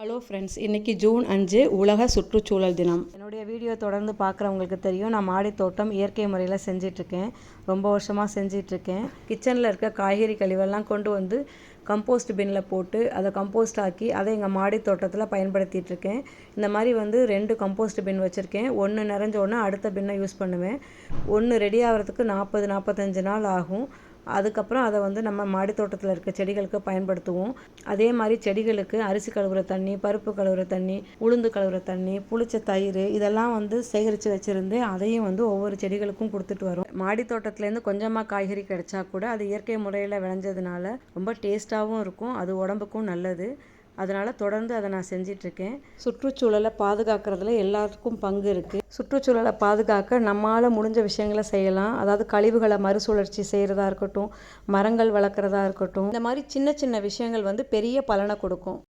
Hello friends இன்றைக்கி June அஞ்சு உலக சுற்றுச்சூழல் தினம். என்னுடைய வீடியோ தொடர்ந்து பார்க்குறவங்களுக்கு தெரியும் நான் மாடி தோட்டம் இயற்கை முறையில் செஞ்சிட்ருக்கேன். ரொம்ப வருஷமாக செஞ்சிட்ருக்கேன். கிச்சனில் இருக்க காய்கறி கழிவெல்லாம் கொண்டு வந்து கம்போஸ்ட் பின்னில் போட்டு அதை கம்போஸ்ட் ஆக்கி அதை எங்கள் மாடி தோட்டத்தில் பயன்படுத்திகிட்ருக்கேன் இந்த மாதிரி வந்து ரெண்டு கம்போஸ்ட் பின் வச்சுருக்கேன். ஒன்று நிறைஞ்ச உடனே அடுத்த பின்னை யூஸ் பண்ணுவேன். ஒன்று ரெடி ஆகிறதுக்கு நாற்பது நாற்பத்தஞ்சு நாள் ஆகும். அதுக்கப்புறம் அதை வந்து நம்ம மாடி தோட்டத்தில் இருக்க செடிகளுக்கு பயன்படுத்துவோம். அதே மாதிரி செடிகளுக்கு அரிசி கழுவுற தண்ணி பருப்பு கழுவுற தண்ணி உளுந்து கழுவுற தண்ணி புளிச்ச தயிர் இதெல்லாம் வந்து சேகரித்து வச்சுருந்து அதையும் வந்து ஒவ்வொரு செடிகளுக்கும் கொடுத்துட்டு வரோம். மாடி தோட்டத்துலேருந்து கொஞ்சமாக காய்கறி கிடைச்சா கூட அது இயற்கை முறையில் விளைஞ்சதுனால ரொம்ப டேஸ்ட்டாகவும் இருக்கும் அது உடம்புக்கும் நல்லது. அதனால் தொடர்ந்து அதை நான் செஞ்சிட்ருக்கேன். சுற்றுச்சூழலை பாதுகாக்கிறதுல எல்லாருக்கும் பங்கு இருக்குது சுற்றுச்சூழலை பாதுகாக்க நம்மால் முடிஞ்ச விஷயங்களை செய்யலாம். அதாவது கழிவுகளை மறுசுழற்சி செய்கிறதா இருக்கட்டும் மரங்கள் வளர்க்குறதா இருக்கட்டும். இந்த மாதிரி சின்ன சின்ன விஷயங்கள் வந்து பெரிய பலனை கொடுக்கும்.